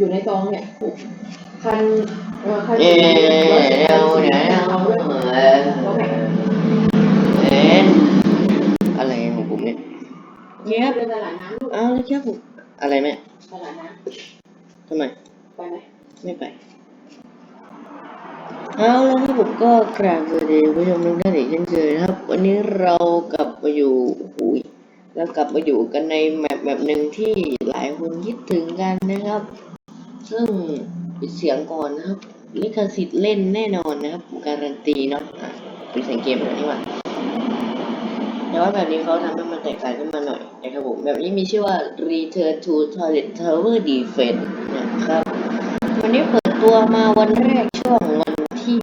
อยู่ในซองเนี่ยคันเออคันเดี๋ยวร้อยเดี๋ยวสี่เดี๋ยวสิบเอาด้วยเอ๊ะอะไรของผมเนี่ยเนี่ยเป็นตลาดน้ำลูกเอาเลยครับผมอะไรแม่ตลาดน้ทำไมำไปไหมไม่ไปเอาแล้วครับผมก็กราบสวัสดีผู้ชมทุกท่านอีกเช่นเคยนะครับ วันนี้เรากลับมาอยู่อุ้ยแล้วกลับมาอยู่กันในแมปแบบหนึ่งที่หลายคนคิดถึงกันนะครับ ซึ่งปิดเสียงก่อนนะครับลิขสิทธิ์เล่นแน่นอนนะครับการันตีเนาะอะปิดเสียงเกมแบบนี้ว่าแต่ว่าแบบนี้เขาทำให้มันแตกต่างขึ้นมาหน่อยนะครับผมแบบนี้มีชื่อว่า Return to Toilet Tower Defense นะครับวันนี้เปิดตัวมาวันแรกช่วงวันที่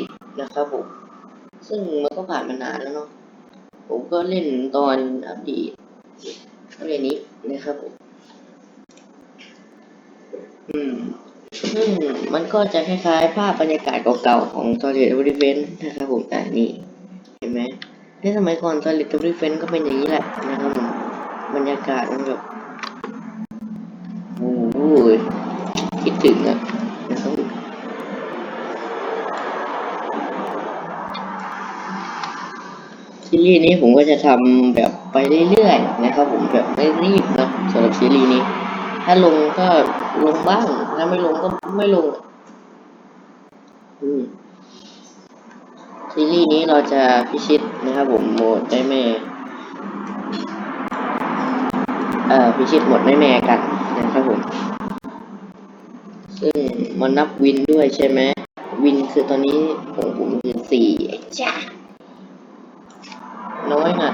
20 นะครับผมซึ่งมันก็ผ่านมานานแล้วเนาะผมก็เล่นตอนอัปเดตอะไรนี้นะครับผม อืม ซึ่งมันก็จะคล้ายๆ ภาพบรรยากาศเก่าๆของ Toilet b r i v e n นะครับผมอ่านี่ เห็นไหมในสมัยก่อน Toilet b r i v e n ก็เป็นอย่างนี้แหละนะครับผมบรรยากาศมันแบบโอ้โหคิดถึงอะนะครับผมซีรีส์นี้ผมก็จะทำแบบไปเรื่อยๆนะครับผมแบบไม่รีบเนะสำหรับซีรีส์นี้ ถ้าลงก็ลงบ้างถ้าไม่ลงก็ไม่ลงอะอืมซีรีส์นี้เราจะพิชิตนะครับผมโหมดได้แม่เอ่อพิชิตหมดไม่แม่กันนะครับผม ซึ่งมันนับวินด้วยใช่ไหมวินคือตอนนี้ของผมคือสี่จ้าน้อยน่ะ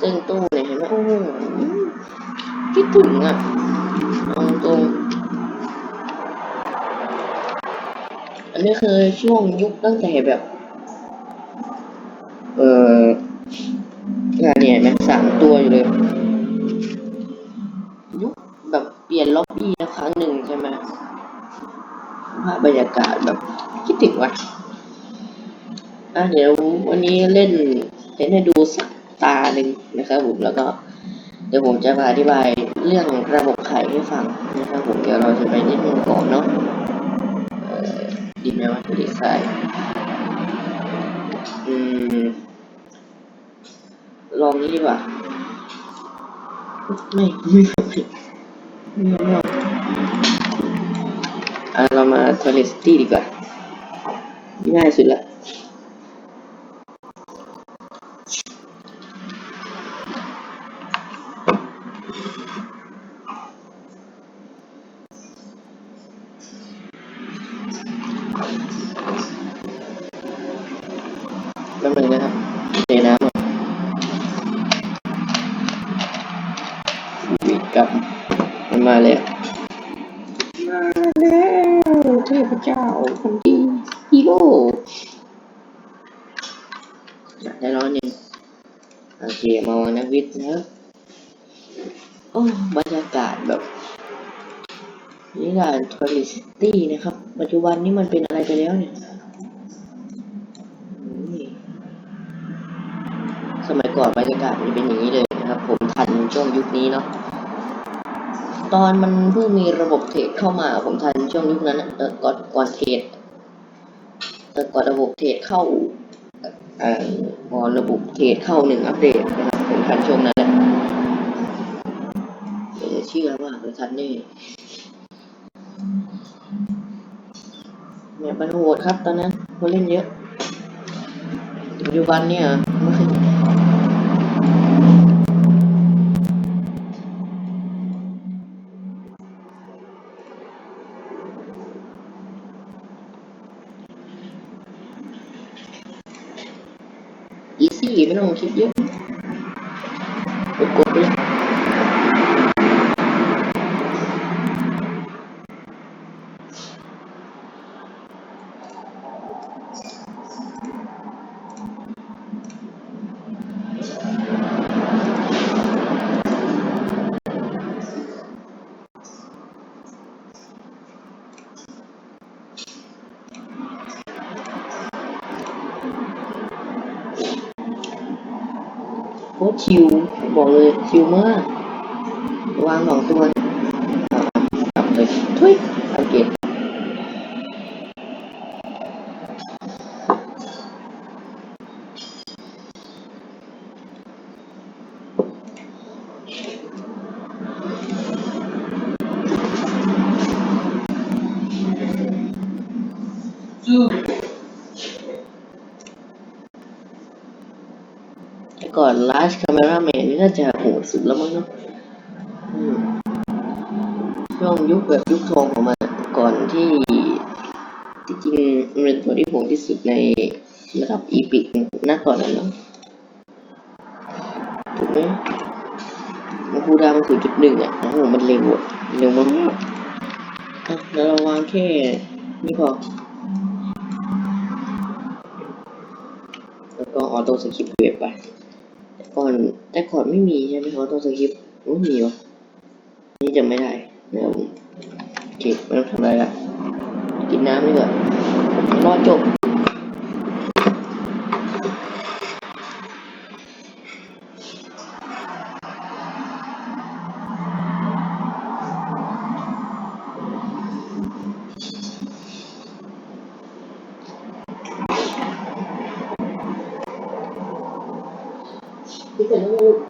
ซึ่งตู้เนี่ยเห็นไหมโอ้โหคิด ถึงอะเอาตรง อันนี้คือช่วงยุคตั้งแต่แบบ เอองานเนี่ยเห็นไหมสามตัวอยู่เลย ยุคแบบเปลี่ยนล็อบบี้แล้วครั้งหนึ่งใช่ไหมภาพบรรยากาศแบบคิดถึงว่ะอะเดี๋ยววันนี้เล่นเล่นให้ดูสักตาหนึ่งนะครับผมแล้วก็ เดี๋ยวผมจะมาอธิบายเรื่องระบบไข่ให้ฟังนะครับผมเดี๋ยวเราจะไปนิดนึงก่อนเนาะดีไหมว่าจะดีไซน์อืมลองนี้ดีกว่าไม่ไม่ไม่ไม่ไม่เอาอะเรามา Toilet City ดีกว่าง่ายสุดละ คนดีฮีโร่อยากได้ร้อนหนึ่งโอเคมาวางนักวิทย์นะโอ้บรรยากาศแบบนี่ด่านทอริสตี้นะครับ ปัจจุบันนี้มันเป็นอะไรไปแล้วเนี่ยนี่สมัยก่อนบรรยากาศมันเป็นอย่างนี้เลยนะครับ ผมทันช่วงยุคนี้เนาะ ตอนมันเพิ่งมีระบบเทรดเข้ามาผมทันช่วงยุคนั้นเออก่อนก่อนเทรดเออก่อนระบบเทรดเข้าเอ่อก่อนระบบเทรดเข้าหนึ่งอัปเดตนะครับผมทันช่วงนั้นแหละเดี๋ยเชื่อว่าเราทันแน่เนี่ยมันโหดครับตอนนั้นคนเล่นเยอะปัจจุบันเนี่ยไม่ ค่อยอีซี่ไม่ โอ้ชิวบอกเลยชิวมาก วางสองตัวเนี่ยเอากลับเลยทุยอัปเกรดแต่ ก่อน Large Camera Man นี่น่าจะโหดสุดแล้วมั้งเนาะช่วงยุคแบบยุคทองของมันก่อนที่ที่จริงเป็นตัวที่โหดที่สุดในระดับอีพิกณตอนนั้นเนาะถูกไหมมคูดามันศูนย์จุดหนึ่งอะโอ้โหมันเร็วอะเร็วมากแล้วเราวางแค่นี่พอแล้วก็ออโต้สคริปเวฟไป ก่อนแต่ก่อนไม่มีใช่ไหมครับตัวสคริปต์ไม่มีวะนี่จะไม่ได้นะครับโอเคไม่ต้องทำอะไรละกินน้ำดีกว่ารอจบ ที่เ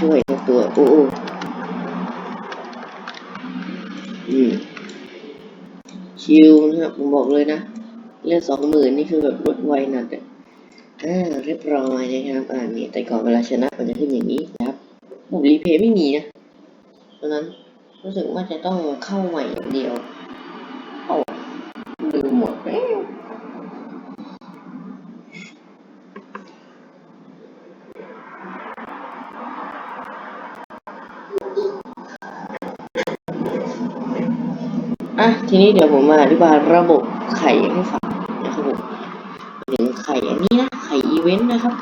ช่วยทุกตัวโอ้โอ้อืมชิลนะครับผมบอกเลยนะ เลือดสองหมื่นนี่คือแบบรวดไวหนักอะอ่าเรียบร้อยนะครับอ่านี่แต่ก่อนเวลาชนะมันจะขึ้นอย่างนี้นะครับผมรีเพย์ไม่มีนะเพราะนั้นรู้สึกว่าจะต้องเข้าใหม่อย่างเดียว อะทีนี้เดี๋ยวผมมาอธิบายระบบไข่ให้ฟังนะครับผมถึงไข่อันนี้นะไข่อีเวนต์นะครับ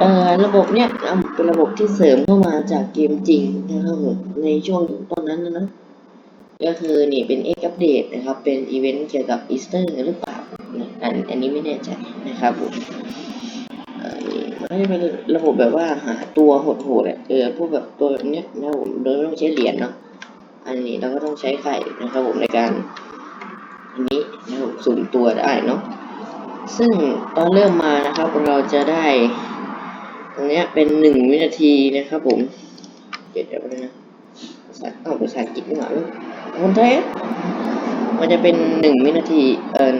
เอ่อระบบเนี้ยเป็นระบบที่เสริมเข้ามาจากเกมจริงนะครับผมในช่วงตอนนั้นนะนะก็คือนี่เป็น X อัปเดตนะครับ เป็นอีเวนต์เกี่ยวกับอีสเตอร์หรือเปล่าอันอันนี้ไม่แน่ใจนะครับผมเอ่อนี่มันจะเป็นระบบแบบว่าหาตัวโหดๆอะเออพวกแบบตัวเนี้ยนะผมโดยไม่ต้องใช้เหรียญเนาะ อันนี้เราก็ต้องใช้ไข่นะครับผมในการอันนี้นะครับผมสุ่มตัวได้เนาะซึ่งตอนเริ่มมานะครับเราจะได้ตรงเนี้ยเป็นหนึ่งวินาทีนะครับผมเดี๋ยวเดี๋ยวไปนะภาษาอ้าภาษาอังกฤษนี่หว่าลูกคนไทยมันจะเป็นหนึ่งวินาทีเอ่อ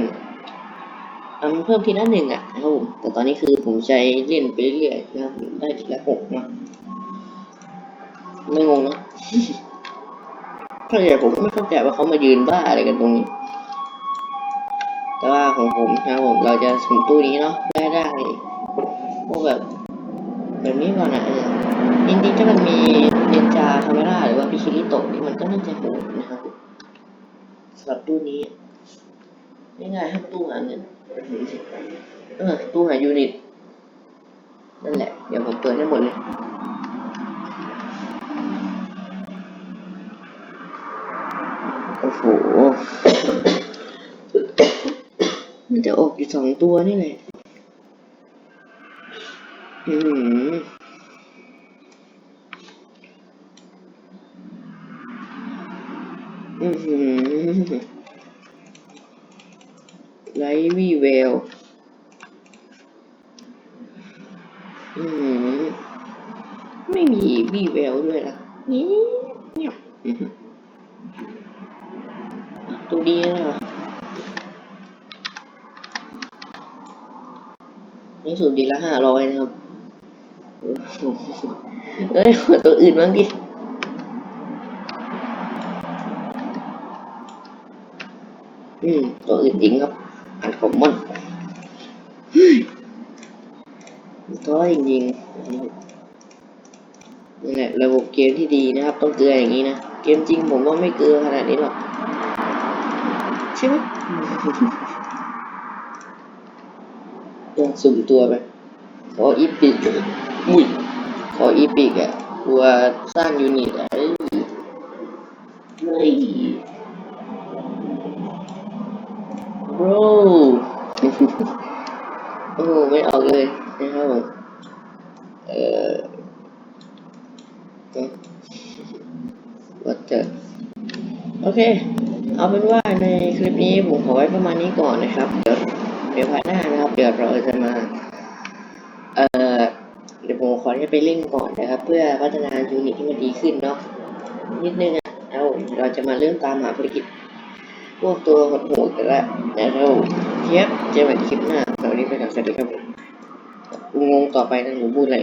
อันเพิ่มทีละหนึ่งอะนะครับผมแต่ตอนนี้คือผมใช้เล่นไปเรื่อยๆนะครับผมได้ทีละหกนะไม่งงนะ เข้าใจผมก็ไม่เข้าใจว่าเขามายืนบ้าอะไรกันตรงนี้ แต่ว่าของผมนะผมเราจะสุ่มตู้นี้เนาะได้ได้พวกแบบแบบนี้ก่อนนะเออจริงๆถ้ามันมีเนนจาคาเมราหรือว่าพิคิริโตะนี่มันก็น่าจะโหดนะครับสำหรับตู้นี้ง่ายๆครับตู้หาเงินเออตู้หายูนิตนั่นแหละ เดี๋ยวผมเปิดให้หมดเลย โอ้โห มันจะออกอยู่สองตัวนี่แหละอืมอือหือไลวีเวลอืมไม่มีวีเวลด้วยล่ะนี่เนี่ยอื้อหือ ตัวดีนะเหรอนี่สูตรดีละห้าร้อยนะครับเอ้ยขอตัวอื่นบ้างดิอืมตัวอื่นจริงครับ อันคอมมอนเฮ้ยตัวจริงๆนี่แหละระบบเกมที่ดีนะครับ ต้องเกลืออย่างนี้นะ เกมจริงผมว่าไม่เกลือขนาดนี้หรอก ใช่ไหมตัวสุ่มตัวไปขออีพิกอุ้ยขออีพิกอะตัวสร้างยูนิตอะเอ้เฮ้ย bro โอ้ไม่ออกเลยนะครับผมเอ่อ what the โอเค เอาเป็นว่าในคลิปนี้ผมขอไว้ประมาณนี้ก่อนนะครับ เดี๋ยวเดี๋ยวพาร์ทหน้านะครับ เดี๋ยวเราจะมา เอ่อเดี๋ยวผมขอจะไปเล่นก่อนนะครับ เพื่อพัฒนายูนิตที่มันดีขึ้นเนาะนิดนึงอะแล้วเราจะมาเริ่มตามหาภารกิจพวกตัวหดๆกันแล้วนะครับเทียบเจอกันคลิปหน้าสวัสดีครับสวัสดีครับงงต่อไปนะหนูพูดอะไร